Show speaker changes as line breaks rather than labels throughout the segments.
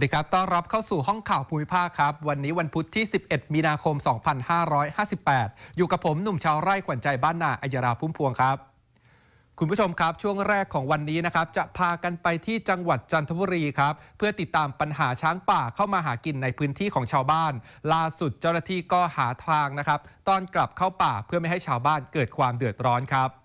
สดี
ครับ ต้อนรับเข้าสู่ห้องข่าวภูมิภาคครับ วันนี้วันพุธที่ 11 มีนาคม 2558 อยู่กับผมหนุ่มชาวไร่ขวัญใจบ้านนาอัยราพุ่มพวงครับ คุณผู้ชมครับช่วงแรกของวันนี้นะครับ จะพากันไปที่จังหวัดจันทบุรีครับ เพื่อติดตามปัญหาช้างป่าเข้ามาหากินในพื้นที่ของชาวบ้าน ล่าสุดเจ้าหน้าที่ก็หาทางนะครับต้อนกลับเข้าป่าเพื่อไม่ให้ชาวบ้านเกิดความเดือดร้อนครับ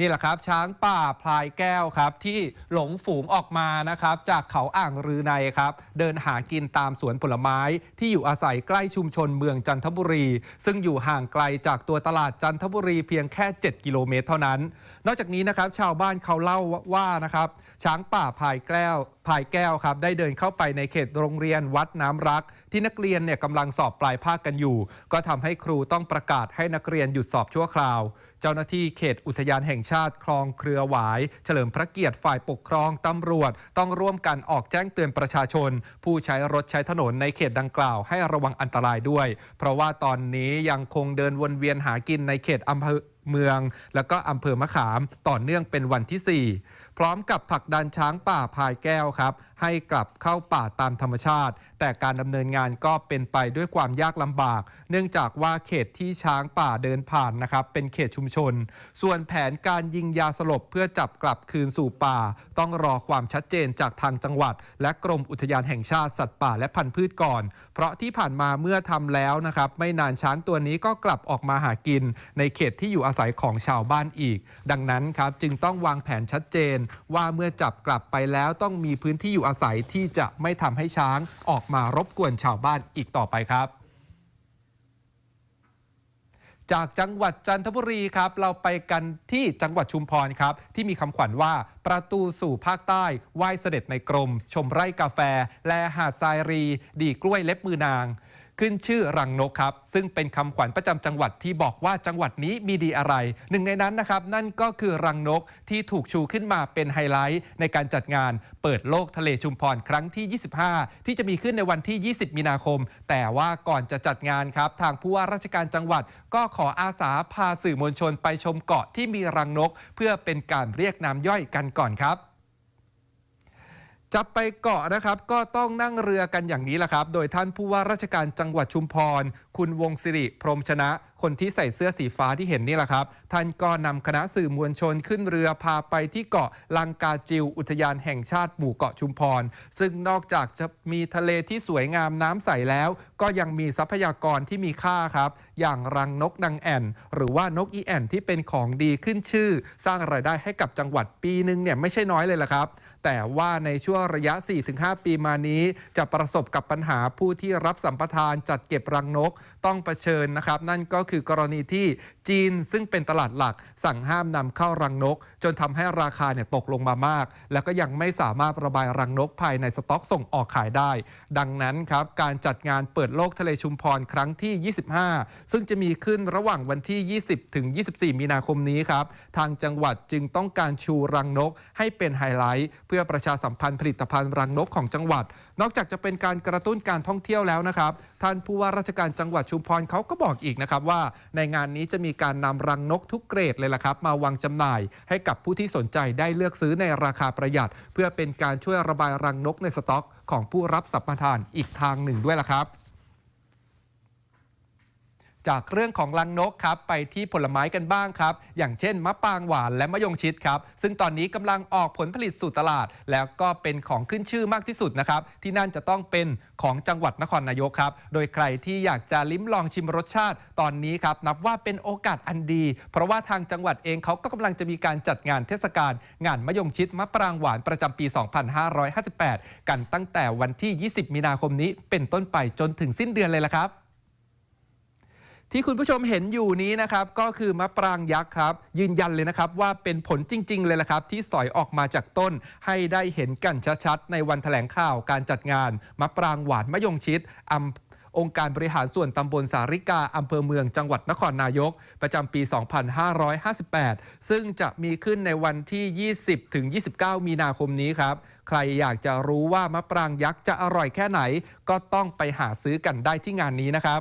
นี่แหละครับช้างป่าพลายแก้วครับที่หลงฝูงออกมานะครับจากเขาอ่างรือในครับเดินหากินตามสวนผลไม้ที่อยู่อาศัยใกล้ชุมชนเมืองจันทบุรี ซึ่งอยู่ห่างไกลจากตัวตลาดจันทบุรีเพียงแค่ 7 กิโลเมตรเท่านั้น นอกจากนี้นะครับชาวบ้านเขาเล่าว่านะครับช้างป่าพายแก้วพายแก้วครับได้เดินเข้าไปในเขตโรงเรียนวัดน้ำรัก ที่นักเรียนเนี่ยกำลังสอบปลายภาคกันอยู่ ก็ทำให้ครูต้องประกาศให้นักเรียนหยุดสอบชั่วคราว เจ้าหน้าที่เขตอุทยานแห่งชาติคลองเครือหวาย เฉลิมพระเกียรติฝ่ายปกครองตำรวจ ต้องร่วมกันออกแจ้งเตือนประชาชน ผู้ใช้รถใช้ถนนในเขตดังกล่าว ให้ระวังอันตรายด้วย เพราะว่าตอนนี้ยังคงเดินวนเวียนหากินในเขตอำเภอเมือง แล้วก็อำเภอมะขามต่อเนื่องเป็นวันที่ 4 พร้อมกับผลักดันช้างป่าพายแก้วครับให้กลับเข้าป่าตามธรรมชาติ แต่การดำเนินงานก็เป็นไปด้วยความยากลำบาก เนื่องจากว่าเขตที่ช้างป่าเดินผ่านนะครับเป็นเขตชุมชน ส่วนแผนการยิงยาสลบเพื่อจับกลับคืนสู่ป่า ต้องรอความชัดเจนจากทางจังหวัด และกรมอุทยานแห่งชาติสัตว์ป่าและพันธุ์พืชก่อน เพราะที่ผ่านมาเมื่อทำแล้วนะครับไม่นานช้างตัวนี้ก็กลับออกมาหากิน ในเขตที่อยู่อาศัยของชาวบ้านอีก ดังนั้นครับจึงต้องวางแผนชัดเจน ว่าเมื่อจับกลับไปแล้วต้องมีพื้นที่อยู่อาศัยที่จะไม่ทำให้ช้างออกมารบกวนชาวบ้านอีกต่อไปครับ จากจังหวัดจันทบุรีครับ เราไปกันที่จังหวัดชุมพรครับ ที่มีคำขวัญว่าประตูสู่ภาคใต้ไหว้เสด็จในกรม ชมไร่กาแฟ และหาดทรายรี ดีกล้วยเล็บมือนาง ขึ้นชื่อรังนกครับ ซึ่งเป็นคำขวัญประจำจังหวัดที่บอกว่าจังหวัดนี้มีดีอะไร หนึ่งในนั้นนะครับ นั่นก็คือรังนกที่ถูกชูขึ้นมาเป็นไฮไลท์ในการจัดงานเปิดโลกทะเลชุมพรครั้งที่ 25 ที่จะมีขึ้นในวันที่ 20 มีนาคม แต่ว่าก่อนจะจัดงานครับ ทางผู้ว่าราชการจังหวัด ก็ขออาสาพาสื่อมวลชนไปชมเกาะที่มีรังนก เพื่อเป็นการเรียกน้ำย่อยกันก่อนครับ จะไปเกาะนะครับก็ต้องนั่งเรือกันอย่างนี้แหละครับ โดยท่านผู้ว่าราชการจังหวัดชุมพร คุณวงศิริพรหมชนะคนที่ใส่เสื้อสีฟ้าที่เห็นนี่แหละครับ ท่านก็นำคณะสื่อมวลชนขึ้นเรือพาไปที่เกาะลังกาจิว อุทยานแห่งชาติหมู่เกาะชุมพร ซึ่งนอกจากจะมีทะเลที่สวยงามน้ำใสแล้ว ก็ยังมีทรัพยากรที่มีค่าครับ อย่างรังนกนางแอ่น หรือว่านกอีแอ่นที่เป็นของดีขึ้นชื่อ สร้างรายได้ให้กับจังหวัดปีนึงเนี่ยไม่ใช่น้อยเลยละครับ แต่ว่าในช่วงระยะ 4-5 ปีมานี้ จะประสบกับปัญหาผู้ที่รับสัมปทานจัดเก็บรังนกต้องเผชิญนะครับ นั่นก็คือกรณีที่จีนซึ่งเป็นตลาดหลัก สั่งห้ามนำเข้ารังนก จนทำให้ราคาเนี่ยตกลงมามาก แล้วก็ยังไม่สามารถระบายรังนกภายในสต็อกส่งออกขายได้ ดังนั้นครับการจัดงานเปิดโลกทะเลชุมพรครั้งที่ 25 ซึ่งจะมีขึ้นระหว่างวันที่ 20 ถึง 24 มีนาคมนี้ครับ ทางจังหวัดจึงต้องการชูรังนกให้เป็นไฮไลท์ เพื่อประชาสัมพันธ์ผลิตภัณฑ์รังนกของจังหวัด นอกจากจะเป็นการกระตุ้นการท่องเที่ยวแล้วนะครับ ท่านผู้ว่าราชการจังหวัดชุมพรเขาก็บอกอีกนะครับว่า ในงานนี้จะมีการนำรังนกทุกเกรดเลยล่ะครับ มาวางจำหน่าย ให้กับผู้ที่สนใจได้เลือกซื้อในราคาประหยัด เพื่อเป็นการช่วยระบายรังนกในสต็อก ของผู้รับสัมปทานอีกทางหนึ่งด้วยล่ะครับ จากเรื่องของลังนกครับไปที่ผลไม้กันบ้างครับ อย่างเช่นมะปรางหวานและมะยงชิดครับ ซึ่งตอนนี้กำลังออกผลผลิตสู่ตลาด แล้วก็เป็นของขึ้นชื่อมากที่สุดนะครับ ที่นั่นจะต้องเป็นของจังหวัดนครนายกครับ โดยใครที่อยากจะลิ้มลองชิมรสชาติตอนนี้ครับ นับว่าเป็นโอกาสอันดี เพราะว่าทางจังหวัดเองเขาก็กำลังจะมีการจัดงานเทศกาลงานมะยงชิดมะปรางหวานประจำปี 2558 กันตั้งแต่วันที่ 20 มีนาคมนี้เป็นต้นไปจนถึงสิ้นเดือนเลยละครับ ที่คุณผู้ชมเห็นอยู่นี้นะครับก็คือมะปรางยักษ์ครับ ยืนยันเลยนะครับว่าเป็นผลจริง ๆ เลยละครับ ที่สอยออกมาจากต้นให้ได้เห็นกันชัดๆ ในวันแถลงข่าวการจัดงานมะปรางหวานมะยงชิดอำองค์การบริหารส่วนตำบลสาริกา อำเภอเมือง จังหวัดนครนายก ประจำปี 2558 ซึ่งจะมีขึ้นในวันที่ 20 ถึง 29 มีนาคมนี้ครับ ใครอยากจะรู้ว่ามะปรางยักษ์จะอร่อยแค่ไหน ก็ต้องไปหาซื้อกันได้ที่งานนี้นะครับ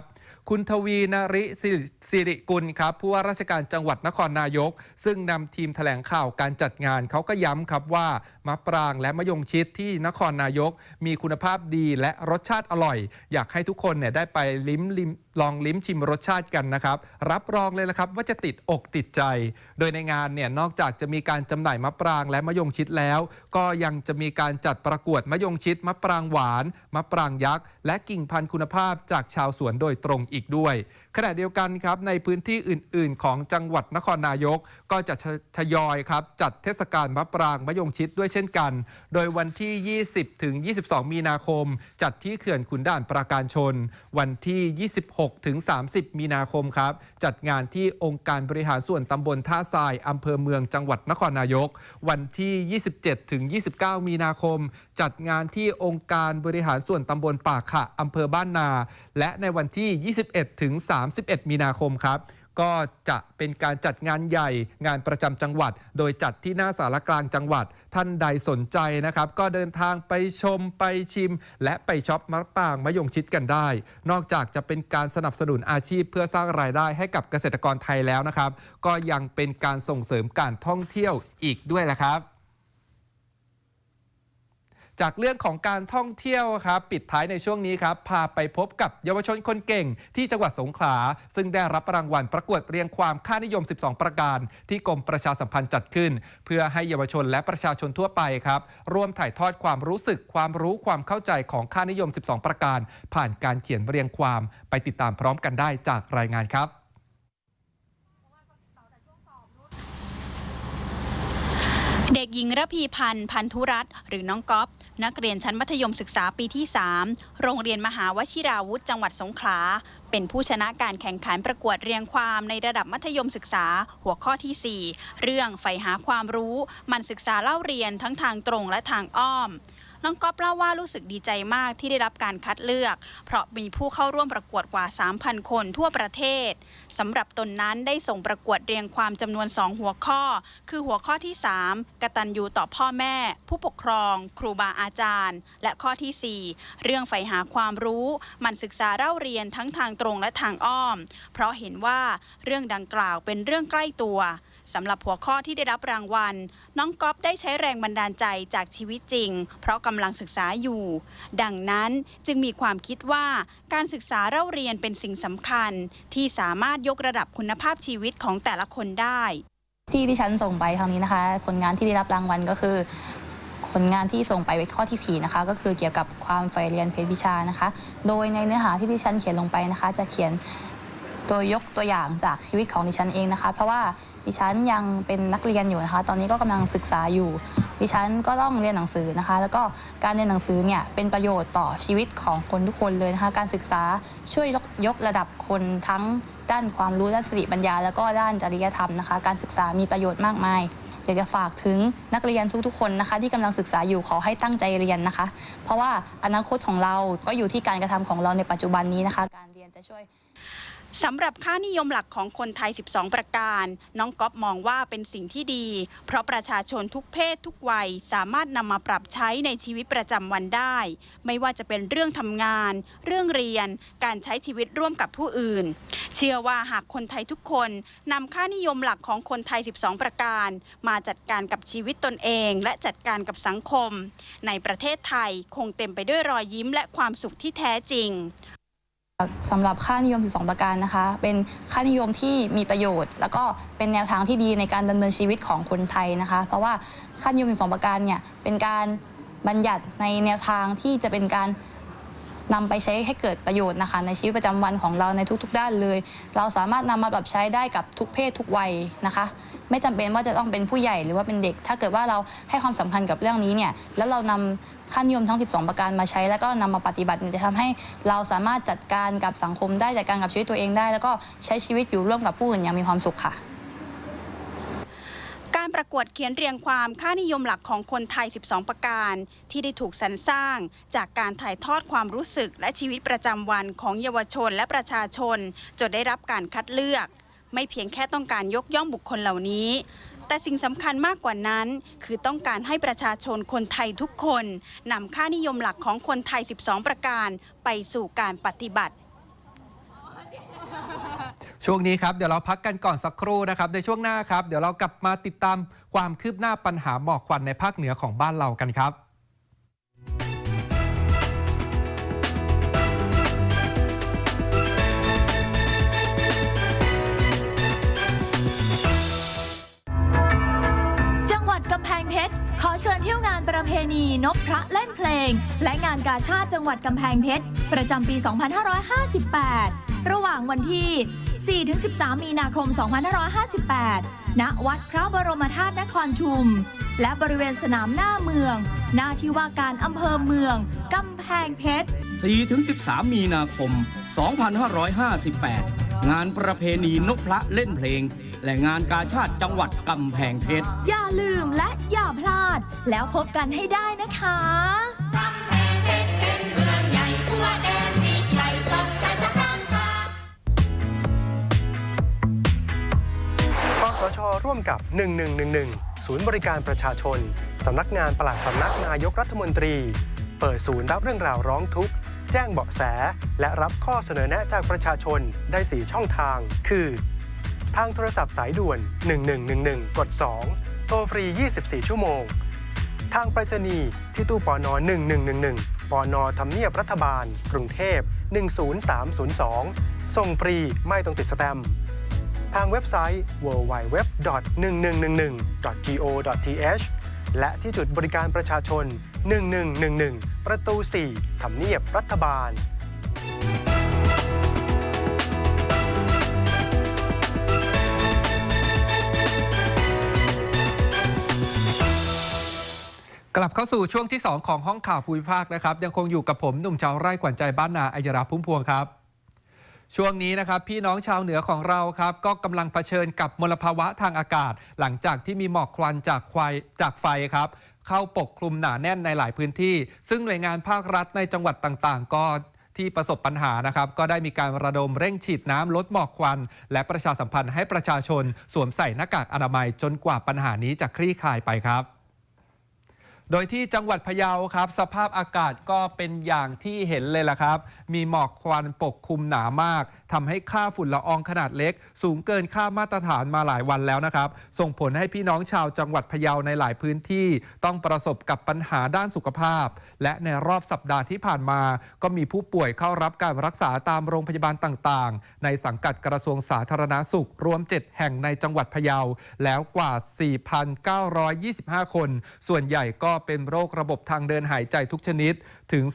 คุณทวีนริสิริสิริกุลครับผู้ว่าราชการจังหวัดนครนายก ซึ่งนำทีมแถลงข่าวการจัดงานเขาก็ย้ำครับว่ามะปรางและมะยงชิดที่นครนายก มีคุณภาพดีและรสชาติอร่อย อยากให้ทุกคนเนี่ยได้ไปลิ้มลิ้ม ลองลิ้มชิมรสชาติกันนะครับ รับรองเลยละครับว่าจะติดอกติดใจ โดยในงานเนี่ยนอกจากจะมีการจำหน่ายมะปรางและมะยงชิดแล้ว ก็ยังจะมีการจัดประกวดมะยงชิดมะปรางหวานมะปรางยักษ์และกิ่งพันธุ์คุณภาพจากชาวสวนโดยตรงอีกด้วย ขณะเดียวกันครับในพื้นที่อื่น ๆ ของจังหวัดนครนายก ก็จะทยอยครับจัดเทศกาลมะปรางมะยงชิดด้วยเช่นกัน โดยวันที่ 20 ถึง 22 มีนาคม จัดที่เขื่อนขุนด่านปราการชน วันที่ 26 ถึง 30 มีนาคมครับ จัดงานที่องค์การบริหารส่วนตำบลท่าทรายอำเภอเมืองจังหวัดนครนายก วันที่ 27 ถึง 29 มีนาคม จัดงานที่องค์การบริหารส่วนตำบลป่าขะอำเภอบ้านนา และในวันที่ 21 ถึง 3 31 มีนาคมครับ ก็จะเป็นการจัดงานใหญ่งานประจำจังหวัด โดยจัดที่หน้าสารกลางจังหวัด ท่านใดสนใจนะครับ ก็เดินทางไปชมไปชิม และไปช็อปมะปางมะยงชิดกันได้ นอกจากจะเป็นการสนับสนุนอาชีพเพื่อสร้างรายได้ให้กับเกษตรกรไทยแล้วนะครับ ก็ยังเป็นการส่งเสริมการท่องเที่ยวอีกด้วยแหละครับ จากเรื่องของการท่องเที่ยวครับปิดท้ายในช่วงนี้ครับ พาไปพบกับเยาวชนคนเก่งที่จังหวัดสงขลา ซึ่งได้รับรางวัลประกวดเรียงความค่านิยม 12 ประการ ที่กรมประชาสัมพันธ์จัดขึ้น เพื่อให้เยาวชนและประชาชนทั่วไปครับร่วมถ่ายทอดความรู้สึกความรู้ความเข้าใจของค่านิยม 12 ประการ ผ่านการเขียนเรียงความไปติดตามพร้อมกันได้จากรายงานครับ
เด็กหญิงระพีพันธ์พันธุรัตน์หรือน้องก๊อฟ นักเรียนชั้นมัธยมศึกษาปีที่ 3 โรงเรียนมหาวชิราวุธจังหวัดสงขลา เป็นผู้ชนะการแข่งขันประกวดเรียงความในระดับมัธยมศึกษา หัวข้อที่ 4 เรื่องใฝ่หาความรู้ มันศึกษาเล่าเรียนทั้งทางตรงและทางอ้อม น้องก๊อฟเล่าว่ารู้สึกดีใจมากที่ได้รับการคัดเลือก เพราะมีผู้เข้าร่วมประกวดกว่า 3,000 คนทั่วประเทศสำหรับตนนั้นได้ส่งประกวดเรียงความจำนวน 2 หัวข้อ คือหัวข้อที่ 3 กตัญญูต่อพ่อแม่ ผู้ปกครอง ครูบาอาจารย์ และข้อทีสี่4 เรื่องใฝ่หาความรู้มันศึกษาเล่าเรียนทั้งทางตรงและทางอ้อม เพราะเห็นว่าเรื่องดังกล่าวเป็นเรื่องใกล้ตัว สำหรับหัวข้อที่ได้รับรางวัล น้องก๊อฟได้ใช้แรงบันดาลใจจากชีวิตจริง เพราะกำลังศึกษาอยู่ ดังนั้นจึงมีความคิดว่าการศึกษาเล่าเรียนเป็นสิ่งสำคัญ ที่สามารถยกระดับคุณภาพชีวิตของแต่ละคนได้
ที่ที่ฉันส่งไปครั้งนี้นะคะ ผลงานที่ได้รับรางวัลก็คือผลงานที่ส่งไปเป็นข้อที่ 4 นะคะ ก็คือเกี่ยวกับความใฝ่เรียนเพศวิชานะคะ โดยในเนื้อหาที่ดิฉันเขียนลงไปนะคะ จะเขียน โดยยกตัวอย่างจากชีวิตของดิฉันเองนะคะ เพราะว่าดิฉันยังเป็นนักเรียนอยู่นะคะ ตอนนี้ก็กำลังศึกษาอยู่ ดิฉันก็ต้องเรียนหนังสือนะคะ แล้วก็การเรียนหนังสือเนี่ยเป็นประโยชน์ต่อชีวิตของคนทุกคนเลยนะคะ การศึกษาช่วยยกยกระดับคนทั้งด้านความรู้ด้านสติปัญญา แล้วก็ด้านจริยธรรมนะคะ การศึกษามีประโยชน์มากมายอยากจะฝากถึงนักเรียนทุกๆ คนนะคะ ที่กำลังศึกษาอยู่ขอให้ตั้งใจเรียนนะคะ เพราะว่าอนาคตของเราก็อยู่ที่การกระทำของเราในปัจจุบันนี้นะคะ การเรียนจะช่วย
สำหรับค่านิยมหลักของคนไทย 12 ประการ น้องก๊อฟมองว่าเป็นสิ่งที่ดี เพราะประชาชนทุกเพศทุกวัยสามารถนำมาปรับใช้ในชีวิตประจำวันได้ ไม่ว่าจะเป็นเรื่องทำงาน เรื่องเรียน การใช้ชีวิตร่วมกับผู้อื่น เชื่อว่าหากคนไทยทุกคนนำค่านิยมหลักของคนไทย 12 ประการ มาจัดการกับชีวิตตนเอง และจัดการกับสังคม ในประเทศไทยคงเต็มไปด้วยรอยยิ้มและความสุขที่แท้จริง
สำหรับค่านิยม 12 ประการนะคะ เป็นค่านิยมที่มีประโยชน์ แล้วก็เป็นแนวทางที่ดีในการดำเนินชีวิตของคนไทยนะคะ เพราะว่าค่านิยม 12 ประการเนี่ยเป็นการบัญญัติในแนวทางที่จะเป็นการ นำไปใช้ให้เกิดประโยชน์นะคะ ในชีวิตประจำวันของเราในทุกๆ ด้านเลย เราสามารถนำมาปรับใช้ได้กับทุกเพศทุกวัยนะคะ ไม่จำเป็นว่าจะต้องเป็นผู้ใหญ่หรือว่าเป็นเด็ก ถ้าเกิดว่าเราให้ความสำคัญกับเรื่องนี้เนี่ยแล้วเรานำค่านิยมทั้ง 12 ประการมาใช้ แล้วก็นำมาปฏิบัติมันจะทำให้เราสามารถจัดการกับสังคมได้จัดการกับชีวิตตัวเองได้ แล้วก็ใช้ชีวิตอยู่ร่วมกับผู้อื่นอย่างมีความสุขค่ะ
การประกวดเขียนเรียงความค่านิยมหลักของคนไทย 12 ประการ ที่ได้ถูกสรรสร้าง จากการถ่ายทอดความรู้สึกและชีวิตประจำวันของเยาวชนและประชาชน จนได้รับการคัดเลือก ไม่เพียงแค่ต้องการยกย่องบุคคลเหล่านี้ แต่สิ่งสำคัญมากกว่านั้น คือต้องการให้ประชาชนคนไทยทุกคนนำค่านิยมหลักของคนไทย 12 ประการ ไปสู่การปฏิบัติ
ช่วงนี้ครับเดี๋ยวเราพักกันก่อนสักครู่นะครับ ในช่วงหน้าครับ เดี๋ยวเรากลับมาติดตามความคืบหน้าปัญหาหมอกควันในภาคเหนือของบ้านเรากันครับ
จังหวัดกำแพงเพชรขอเชิญเที่ยวงานประเพณีนพพระเล่นเพลง และงานกาชาติจังหวัดกำแพงเพชร ประจำปี 2558 ระหว่างวันที่ 4-13 มีนาคม 2558 ณ วัดพระบรมธาตุนครชุม และบริเวณสนามหน้าเมือง หน้าที่ว่าการอำเภอเมือง กำแพงเพชร
4-13 มีนาคม 2558 งานประเพณีนกพระเล่นเพลง และงานกาชาติจังหวัดกำแพงเพชร
อย่าลืมและอย่าพลาด แล้วพบกันให้ได้นะคะ
ก สชร่วมกับ 1111 ศูนย์บริการประชาชน สำนักงานปลัดสำนักนายกรัฐมนตรี เปิดศูนย์รับเรื่องราวร้องทุกข์ แจ้งเบาะแส และรับข้อเสนอแนะจากประชาชนได้ 4 ช่องทาง คือ ทางโทรศัพท์สายด่วน 1111 กด 2 โทรฟรี 24 ชั่วโมง ทางไปรษณีย์ที่ตู้ปอนอ1111ปอนอทำเนียบรัฐบาล กรุงเทพ 10302 ส่งฟรีไม่ต้องติดสแตมป์ ทางเว็บไซต์ www.1111.go.th และที่จุดบริการประชาชน 1111 ประตู 4 ทำเนียบรัฐบาล
กลับเข้าสู่ช่วงที่ 2 ของห้องข่าวภูมิภาคนะครับ ยังคงอยู่กับผมหนุ่มชาวไร่ขวัญใจบ้านนาอัยราพุ่มพวงครับ ช่วงนี้นะครับพี่น้องชาวเหนือของเราครับก็กำลังเผชิญกับมลภาวะทางอากาศ หลังจากที่มีหมอกควันจากไฟจากไฟครับ เข้าปกคลุมหนาแน่นในหลายพื้นที่ ซึ่งหน่วยงานภาครัฐในจังหวัดต่างๆ ก็ที่ประสบปัญหานะครับ ก็ได้มีการระดมเร่งฉีดน้ำลดหมอกควัน และประชาสัมพันธ์ให้ประชาชนสวมใส่หน้ากากอนามัยจนกว่าปัญหานี้จะคลี่คลายไปครับ โดยที่จังหวัดพะเยาครับ สภาพอากาศก็เป็นอย่างที่เห็นเลยล่ะครับ มีหมอกควันปกคลุมหนามากทำให้ค่าฝุ่นละอองขนาดเล็ก สูงเกินค่ามาตรฐานมาหลายวันแล้วนะครับ ส่งผลให้พี่น้องชาวจังหวัดพะเยาในหลายพื้นที่ ต้องประสบกับปัญหาด้านสุขภาพ และในรอบสัปดาห์ที่ผ่านมา ก็มีผู้ป่วยเข้ารับการรักษาตามโรงพยาบาลต่างๆ ในสังกัดกระทรวงสาธารณาสุข รวม 7 แห่งในจังหวัดพะเยาแล้วกว่า 4,925 คน ส่วนใหญ่ก็เป็นโรคระบบทางเดินหายใจทุกชนิดถึง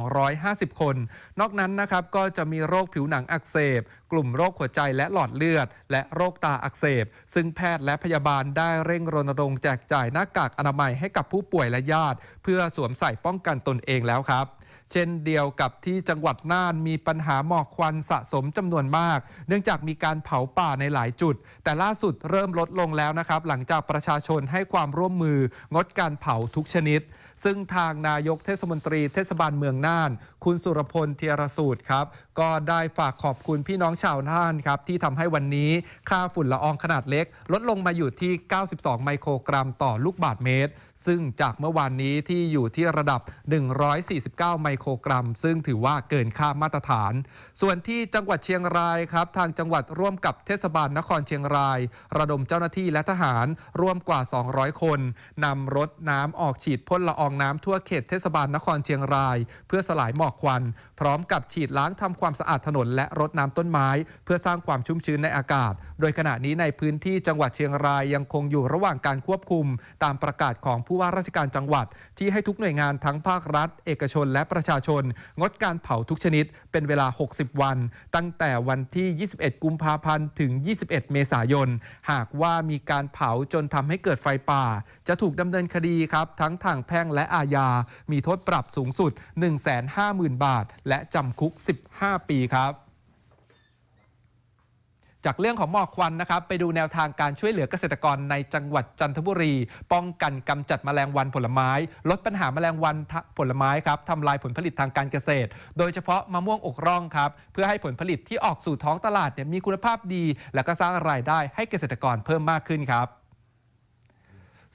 2,250 คน นอกนั้นนะครับก็จะมีโรคผิวหนังอักเสบ กลุ่มโรคหัวใจและหลอดเลือด และโรคตาอักเสบ ซึ่งแพทย์และพยาบาลได้เร่งรณรงค์แจกจ่ายหน้ากากอนามัยให้กับผู้ป่วยและญาติ เพื่อสวมใส่ป้องกันตนเองแล้วครับ เช่นเดียวกับที่จังหวัดน่านมีปัญหาหมอกควันสะสมจำนวนมาก เนื่องจากมีการเผาป่าในหลายจุด แต่ล่าสุดเริ่มลดลงแล้วนะครับ หลังจากประชาชนให้ความร่วมมืองดการเผาทุกชนิด ซึ่งทางนายกเทศมนตรีเทศบาลเมืองน่าน คุณสุรพลเทียรสูตรครับ ก็ได้ฝากขอบคุณพี่น้องชาวน่านครับ ที่ทำให้วันนี้ค่าฝุ่นละอองขนาดเล็ก ลดลงมาอยู่ที่ 92 ไมโครกรัมต่อลูกบาทเมตร ซึ่งจากเมื่อวานนี้ที่อยู่ที่ระดับ 149 ไมโครกรัม ซึ่งถือว่าเกินค่ามาตรฐาน ส่วนที่จังหวัดเชียงรายครับ ทางจังหวัดร่วมกับเทศบาลนครเชียงราย ระดมเจ้าหน้าที่และทหารร่วมกว่า 200 คนนำรถน้ำออกฉีดพ่นละอองน้ำทั่วเขตเทศบาลนครเชียงราย เพื่อสลายหมอกควัน พร้อมกับฉีดล้างทำความสะอาดถนนและรดน้ำต้นไม้ เพื่อสร้างความชุ่มชื้นในอากาศ โดยขณะนี้ในพื้นที่จังหวัดเชียงรายยังคงอยู่ระหว่างการควบคุม ตามประกาศของผู้ว่าราชการจังหวัด ที่ให้ทุกหน่วยงานทั้งภาครัฐ เอกชน และประชาชาชนงดการเผาทุกชนิด เป็นเวลา 60 วัน ตั้งแต่วันที่ 21 กุมภาพันธ์ถึง 21 เมษายน หากว่ามีการเผาจนทำให้เกิดไฟป่า จะถูกดำเนินคดีครับ ทั้งทางแพ่งและและอาญา มีโทษปรับสูงสุด 150,000 บาท และจำคุก 15 ปีครับจากเรื่องของหมอกควันนะครับไปดูแนวทางการช่วยเหลือเกษตรกรในจังหวัดจันทบุรี ป้องกันกำจัดแมลงวันผลไม้ ลดปัญหาแมลงวันผลไม้ครับทำลายผลผลิตทางการเกษตร โดยเฉพาะมะม่วงอกร่องครับเพื่อให้ผลผลิตที่ออกสู่ท้องตลาดเนี่ยมีคุณภาพดี และก็สร้างรายได้ให้เกษตรกรเพิ่มมากขึ้นครับ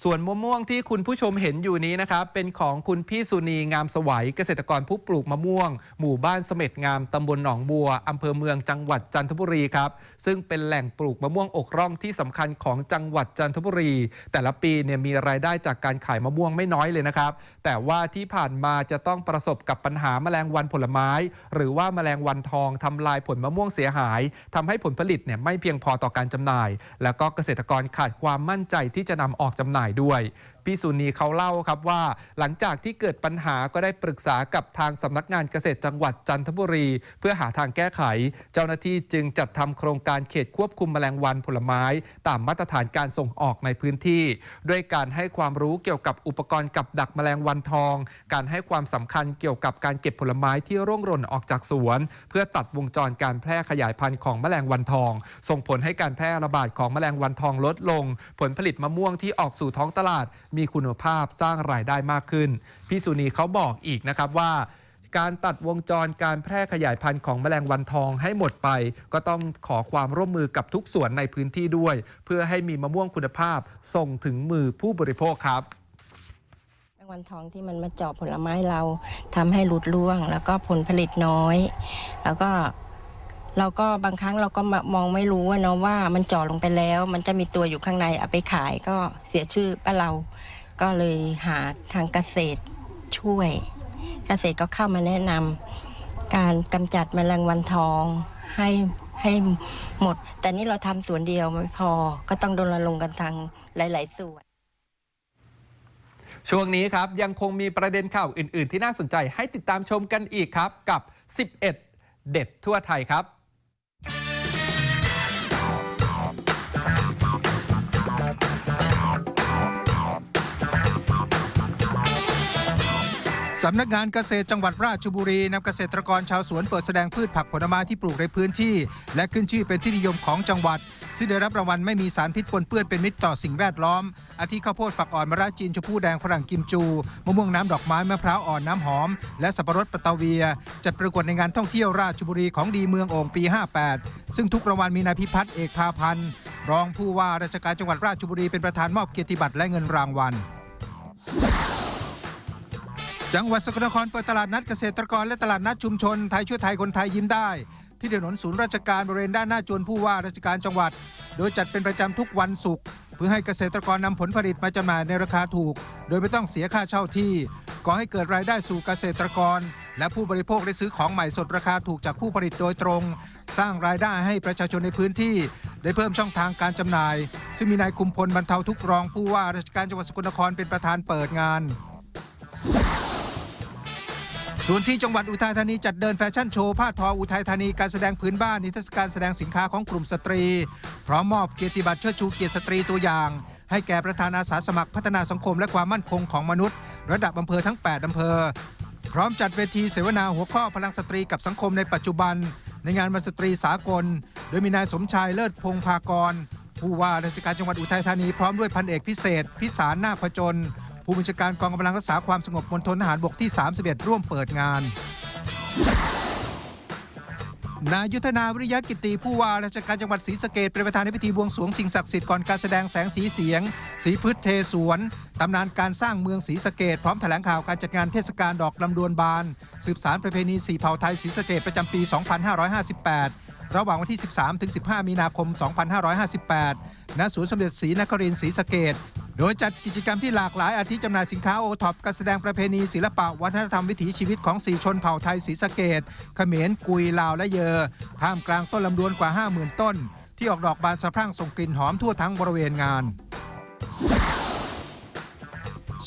ส่วนมะม่วงที่คุณผู้ชมเห็นอยู่นี้นะครับ เป็นของคุณพี่สุนีงามสวัยเกษตรกรผู้ปลูกมะม่วง หมู่บ้านเสม็ดงามตำบลหนองบัวอำเภอเมืองจังหวัดจันทบุรีครับ ซึ่งเป็นแหล่งปลูกมะม่วงอกร่องที่สำคัญของจังหวัดจันทบุรี แต่ละปีเนี่ยมีรายได้จากการขายมะม่วงไม่น้อยเลยนะครับ แต่ว่าที่ผ่านมาจะต้องประสบกับปัญหาแมลงวันผลไม้ หรือว่าแมลงวันทองทำลายผลมะม่วงเสียหายทำให้ผลผลิตเนี่ยไม่เพียงพอต่อการจำหน่าย แล้วก็เกษตรกรขาดความมั่นใจที่จะนำออกจำหน่ายด้วย พี่สุนีเขาเล่าครับว่า หลังจากที่เกิดปัญหาก็ได้ปรึกษากับทางสำนักงานเกษตรจังหวัดจันทบุรี เพื่อหาทางแก้ไข เจ้าหน้าที่จึงจัดทำโครงการเขตควบคุมแมลงวันผลไม้ ตามมาตรฐานการส่งออกในพื้นที่ ด้วยการให้ความรู้เกี่ยวกับอุปกรณ์กับดักแมลงวันทอง การให้ความสำคัญเกี่ยวกับการเก็บผลไม้ที่ร่วงหล่นออกจากสวน เพื่อตัดวงจรการแพร่ขยายพันธุ์ของแมลงวันทอง ส่งผลให้การแพร่ระบาดของแมลงวันทองลดลง ผลผลิตมะม่วงที่ออกสู่ท้องตลาดมีคุณภาพสร้างรายได้มากขึ้น พี่สุนีเขาบอกอีกนะครับว่า การตัดวงจรการแพร่ขยายพันธุ์ของแมลงวันทองให้หมดไป ก็ต้องขอความร่วมมือกับทุกส่วนในพื้นที่ด้วย เพื่อให้มีมะม่วงคุณภาพส่งถึงมือผู้บริโภคครับ
แมลงวันทองที่มันมาเจาะผลไม้เราทำให้หลุดร่วง แล้วก็ผลผลิตน้อย แล้วก็เราก็บางครั้งเราก็มามองไม่รู้ว่าเนาะว่ามันเจาะลงไปแล้ว มันจะมีตัวอยู่ข้างในเอาไปขายก็เสียชื่อป้าเรา ก็เลยหาทางเกษตรช่วย เกษตรก็เข้ามาแนะนำการกำจัดแมลงวันทองให้ให้หมด แต่นี่เราทำสวนเดียวไม่พอ ก็ต้องรณรงกันทางหลาย ๆ ส่วน
ช่วงนี้ครับยังคงมีประเด็นข่าวอื่น ๆ ที่น่าสนใจให้ติดตามชมกันอีกครับกับ 11 เด็ดทั่วไทยครับ
สำนักงานเกษตรจังหวัดราชบุรีนำเกษตรกรชาวสวนเปิดแสดงพืชผักผลไม้ที่ปลูกในพื้นที่ และขึ้นชื่อเป็นที่นิยมของจังหวัด ซึ่งได้รับรางวัลไม่มีสารพิษปนเปื้อนเป็นมิตรต่อสิ่งแวดล้อม อาทิข้าวโพดฝักอ่อนมะระจีนชมพู่แดงฝรั่งกิมจูมะม่วงน้ำดอกไม้มะพร้าวอ่อนน้ำหอม และสับปะรดปะตาเวีย จัดประกวดในงานท่องเที่ยวราชบุรีของดีเมืองโอ่งปี 58 ซึ่งทุกรางวัลมีนายพิพัฒน์เอกพาพันธ์รองผู้ว่าราชการจังหวัดราชบุรีเป็นประธานมอบเกียรติบัตรและเงินรางวัล จังหวัดสกลนครเปิดตลาดนัดเกษตรกรและตลาดนัดชุมชนไทยช่วยไทยคนไทยยิ้มได้ ที่ถนนศูนย์ราชการบริเวณด้านหน้าจวนผู้ว่าราชการจังหวัด โดยจัดเป็นประจำทุกวันศุกร์เพื่อให้เกษตรกรนำผลผลิตมาจำหน่ายในราคาถูก โดยไม่ต้องเสียค่าเช่าที่ก่อให้เกิดรายได้สู่เกษตรกร และผู้บริโภคได้ซื้อของใหม่สดราคาถูกจากผู้ผลิตโดยตรง สร้างรายได้ให้ประชาชนในพื้นที่ ได้เพิ่มช่องทางการจำหน่าย ซึ่งมีนายคุมพลบรรเทาทุกข์รองผู้ว่าราชการจังหวัดสกลนครเป็นประธานเปิดงาน ส่วนที่จังหวัดอุทัยธานีจัดเดินแฟชั่นโชว์ผ้าทออุทัยธานีการแสดงพื้นบ้านนิทรรศการแสดงสินค้าของกลุ่มสตรี พร้อมมอบเกียรติบัตรเชิดชูเกียรติสตรีตัวอย่าง ให้แก่ประธานอาสาสมัครพัฒนาสังคมและความมั่นคงของมนุษย์ ระดับอำเภอทั้ง 8อำเภอ พร้อมจัดเวทีเสวนาหัวข้อพลังสตรีกับสังคมในปัจจุบัน ในงานวันสตรีสากล โดยมีนายสมชายเลิศพงพากรผู้ว่าราชการจังหวัดอุทัยธานีพร้อมด้วยพันเอกพิเศษ พิสารนาคพจน ผู้บัญชาการกองกำลังรักษาความสงบมณฑลทหารบกที่ 31 ร่วมเปิดงาน นายยุทธนาวิริยะกิติผู้ว่าราชการจังหวัดศรีสะเกดเป็นประธานในพิธีบวงสรวงสิ่งศักดิ์สิทธิ์ก่อนการแสดงแสงสีเสียง สีพืชเทสวนตำนานการสร้างเมืองศรีสะเกดพร้อมแถลงข่าวการจัดงานเทศกาลดอกลำดวนบาน สืบสารประเพณีสีเผ่าไทยศรีสะเกดประจำปี 2558ระหว่างวันที่ 13 ถึง 15 มีนาคม 2558ณสวนสมเด็จศรีนครินทร์ศรีสะเกด โดยจัดกิจกรรมที่หลากหลายอาทิจำหน่ายสินค้าโอท็อปการแสดงประเพณีศิลปะวัฒนธรรมวิถีชีวิตของสี่ชนเผ่าไทยศรีสะเกดเขมรกุยลาวและเยอท่ามกลางต้นลำดวนกว่า 50,000 ต้น ที่ออกดอกบานสะพรั่งส่งกลิ่นหอมทั่วทั้งบริเวณงาน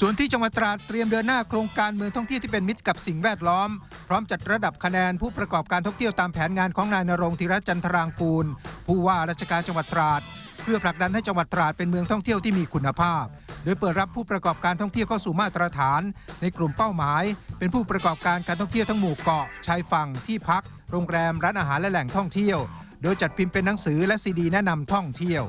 ส่วนที่จังหวัดตราดเตรียมเดินหน้าโครงการเมืองท่องเที่ยวที่เป็นมิตรกับสิ่งแวดล้อม พร้อมจัดระดับคะแนนผู้ประกอบการท่องเที่ยวตามแผนงานของนายนรงธีรจันทรางกูลผู้ว่าราชการจังหวัดตราด พื่อผลักดันให้จังหวัดตราดเป็นเมืองท่องเที่ยวที่มีคุณภาพ โดยเปิดรับผู้ประกอบการท่องเที่ยวเข้าสู่มาตรฐาน ในกลุ่มเป้าหมาย เป็นผู้ประกอบการการท่องเที่ยวทั้งหมู่เกาะชายฝั่งที่พัก โรงแรมร้านอาหารและแหล่งท่องเที่ยว โดยจัดพิมพ์เป็นหนังสือและซีดีแนะนำท่องเที่ยว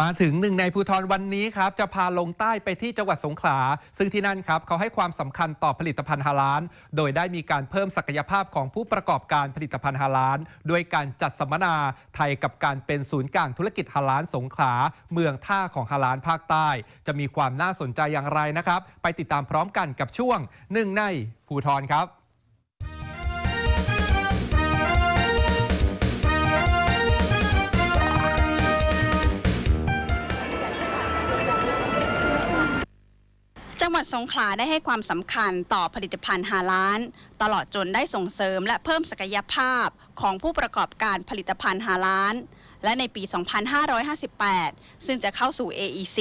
มาถึงหนึ่งในภูทรวันนี้ครับ จะพาลงใต้ไปที่จังหวัดสงขลา ซึ่งที่นั่นครับ เขาให้ความสำคัญต่อผลิตภัณฑ์ฮาลาลโดยได้มีการเพิ่มศักยภาพของผู้ประกอบการผลิตภัณฑ์ฮาลาลด้วยการจัดสัมมนาไทยกับการเป็นศูนย์กลางธุรกิจฮาลาลสงขลา เมืองท่าของฮาลาลภาคใต้ จะมีความน่าสนใจอย่างไรนะครับ ไปติดตามพร้อมกันกับช่วงหนึ่งในภูทรครับ
จังหวัดสงขลาได้ให้ความสำคัญต่อผลิตภัณฑ์ฮาลาลตลอดจนได้ส่งเสริมและเพิ่มศักยภาพของผู้ประกอบการผลิตภัณฑ์ฮาลาลและในปี 2558 ซึ่งจะเข้าสู่ AEC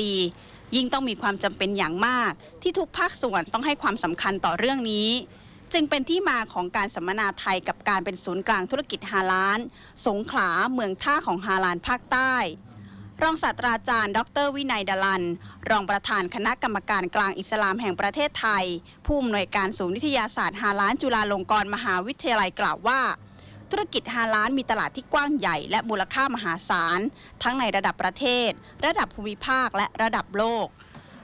ยิ่งต้องมีความจำเป็นอย่างมาก ที่ทุกภาคส่วนต้องให้ความสำคัญต่อเรื่องนี้ จึงเป็นที่มาของการสัมมนาไทยกับการเป็นศูนย์กลางธุรกิจฮาลาลสงขลาเมืองท่าของฮาลาลภาคใต้ รองศาสตราจารย์ ดร วินัยดลัน รองประธานคณะกรรมการกลางอิสลามแห่งประเทศไทย ผู้อำนวยการศูนย์วิทยาศาสตร์ฮาลานจุฬาลงกรณ์มหาวิทยาลัยกล่าวว่า ธุรกิจฮาลานมีตลาดที่กว้างใหญ่ และมูลค่ามหาศาล ทั้งในระดับประเทศ ระดับภูมิภาคและระดับโลก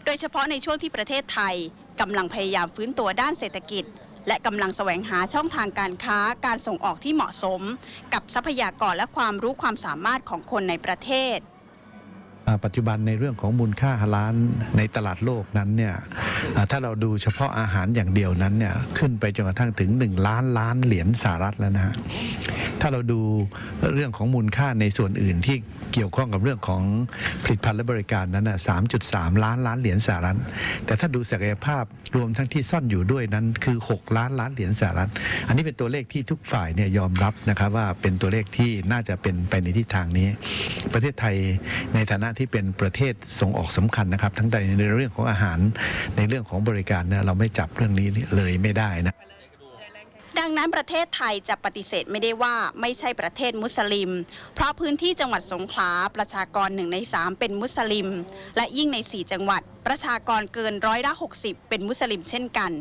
โดยเฉพาะในช่วงที่ประเทศไทยกำลังพยายามฟื้นตัวด้านเศรษฐกิจและกำลังแสวงหาช่องทางการค้าการส่งออกที่เหมาะสม กับทรัพยากรและความรู้ความสามารถของคนในประเทศ
ปัจจุบันในเรื่องของมูลค่าฮาลานในตลาดโลกนั้นเนี่ยถ้าเราดูเฉพาะอาหารอย่างเดียวนั้นเนี่ยขึ้นไปจนกระทั่งถึง 1 ล้านล้านเหรียญสหรัฐแล้วนะฮะถ้าเราดูเรื่องของมูลค่าในส่วนอื่นที่ เกี่ยวข้องกับเรื่องของผลิตภัณฑ์และบริการนั้นน่ะ3.3ล้านล้านเหรียญสหรัฐ แต่ถ้าดูศักยภาพรวมทั้งที่ซ่อนอยู่ด้วยนั้นคือ 6 ล้านล้านเหรียญสหรัฐ อันนี้เป็นตัวเลขที่ทุกฝ่ายเนี่ยยอมรับนะครับว่าเป็นตัวเลขที่น่าจะเป็นไปในทิศทางนี้ ประเทศไทยในฐานะที่เป็นประเทศส่งออกสำคัญนะครับ ทั้งในเรื่องของอาหารในเรื่องของบริการเนี่ยเราไม่จับเรื่องนี้เลยไม่ได้นะ
ดังนั้นประเทศไทยจะปฏิเสธไม่ได้ว่าไม่ใช่ประเทศมุสลิม เพราะพื้นที่จังหวัดสงขลาประชากรหนึ่งในสามเป็นมุสลิม และยิ่งใน 4 จังหวัด ประชากรเกินร้อยละ60 เป็นมุสลิมเช่นกัน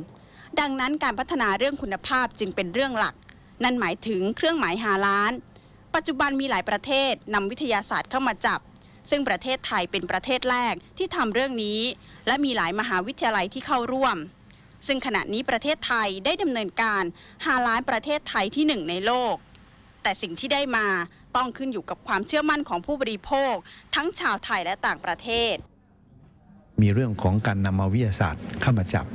ดังนั้นการพัฒนาเรื่องคุณภาพจึงเป็นเรื่องหลัก นั่นหมายถึงเครื่องหมายฮาลาน ปัจจุบันมีหลายประเทศนำวิทยาศาสตร์เข้ามาจับ ซึ่งประเทศไทยเป็นประเทศแรกที่ทำเรื่องนี้ และมีหลายมหาวิทยาลัยที่เข้าร่วม ซึ่งขณะนี้ประเทศไทยได้ดำเนินการฮาล้านประเทศไทยที่หนึ่งในโลก แต่สิ่งที่ได้มาต้องขึ้นอยู่กับความเชื่อมั่นของผู้บริโภค ทั้งชาวไทยและต่างประเทศ
มีเรื่องของการนำเอาวิทยาศาสตร์เข้ามาจับ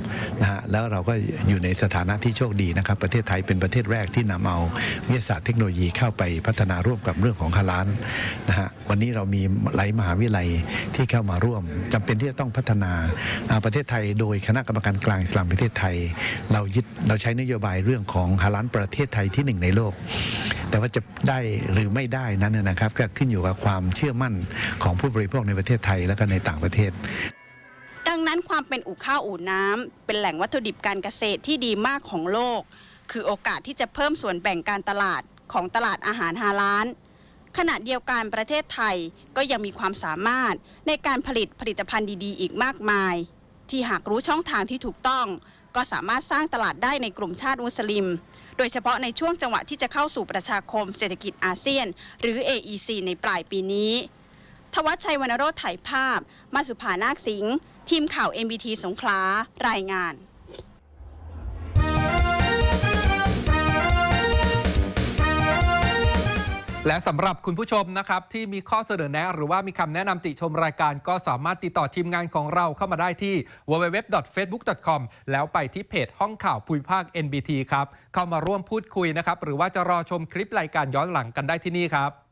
นะฮะแล้วเราก็อยู่ในสถานะที่โชคดีนะครับ ประเทศไทยเป็นประเทศแรกที่นำเอาวิทยาศาสตร์เทคโนโลยีเข้าไปพัฒนาร่วมกับเรื่องของฮาลานนะฮะวันนี้เรามีหลายมหาวิทยาลัยที่เข้ามาร่วมจำเป็นที่จะต้องพัฒนาประเทศไทย โดยคณะกรรมการกลางอิสลามประเทศไทย เรายึดเราใช้นโยบายเรื่องของฮาลานประเทศไทยที่หนึ่งในโลกแต่ว่าจะได้หรือไม่ได้นั้นนะครับ ก็ขึ้นอยู่กับความเชื่อมั่นของผู้บริโภคในประเทศไทยและก็ในต่างประเทศ
นั้นความเป็นอู่ข้าวอู่น้ำเป็นแหล่งวัตถุดิบการเกษตรที่ดีมากของโลก คือโอกาสที่จะเพิ่มส่วนแบ่งการตลาดของตลาดอาหารฮาลานขณะเดียวกันประเทศไทยก็ยังมีความสามารถในการผลิตผลิตภัณฑ์ดีๆ อีกมากมาย ที่หากรู้ช่องทางที่ถูกต้อง ก็สามารถสร้างตลาดได้ในกลุ่มชาติมุสลิม โดยเฉพาะในช่วงจังหวะที่จะเข้าสู่ประชาคมเศรษฐกิจอาเซียน หรือ AEC ในปลายปีนี้ ทวัชชัยวรรณโรธถ่ายภาพ มาสุภานาคสิงห์ ทีมข่าว MBT สงขลารายงาน
และสำหรับคุณผู้ชมนะครับที่มีข้อเสนอแนะหรือว่ามีคำแนะนำติชมรายการ ก็สามารถติดต่อทีมงานของเราเข้ามาได้ที่ www.facebook.com แล้วไปที่เพจห้องข่าวภูมิภาค NBT ครับ เข้ามาร่วมพูดคุยนะครับ หรือว่าจะรอชมคลิปรายการย้อนหลังกันได้ที่นี่ครับ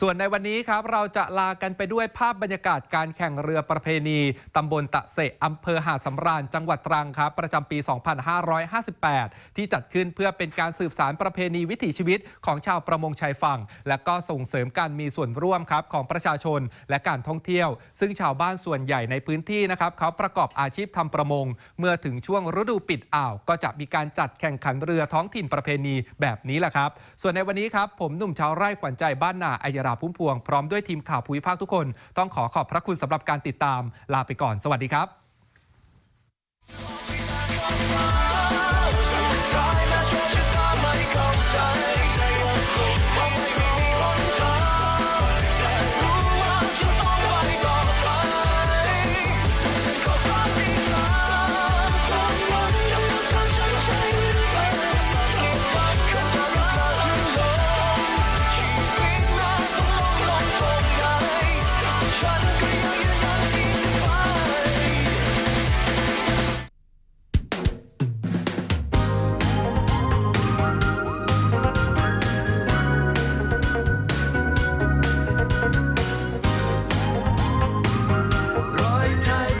ส่วนในวันนี้ครับเราจะลากันไปด้วยภาพบรรยากาศการแข่งเรือประเพณีตำบลตะเสะอำเภอหาดสำราญจังหวัดตรังครับ ประจำปี 2558 ที่จัดขึ้นเพื่อเป็นการสืบสารประเพณีวิถีชีวิตของชาวประมงชายฝั่ง และก็ส่งเสริมการมีส่วนร่วมครับของประชาชนและการท่องเที่ยว ซึ่งชาวบ้านส่วนใหญ่ในพื้นที่นะครับเขาประกอบอาชีพทำประมง เมื่อถึงช่วงฤดูปิดอ่าว ก็จะมีการจัดแข่งขันเรือท้องถิ่นประเพณีแบบนี้แหละครับ ส่วนในวันนี้ครับผมหนุ่มชาวไร่ขวัญใจบ้านนาอัยราพุ่มพวง พร้อมด้วยทีมข่าวภูมิภาคทุกคน ต้องขอขอบพระคุณสำหรับการติดตามลาไปก่อน สวัสดีครับ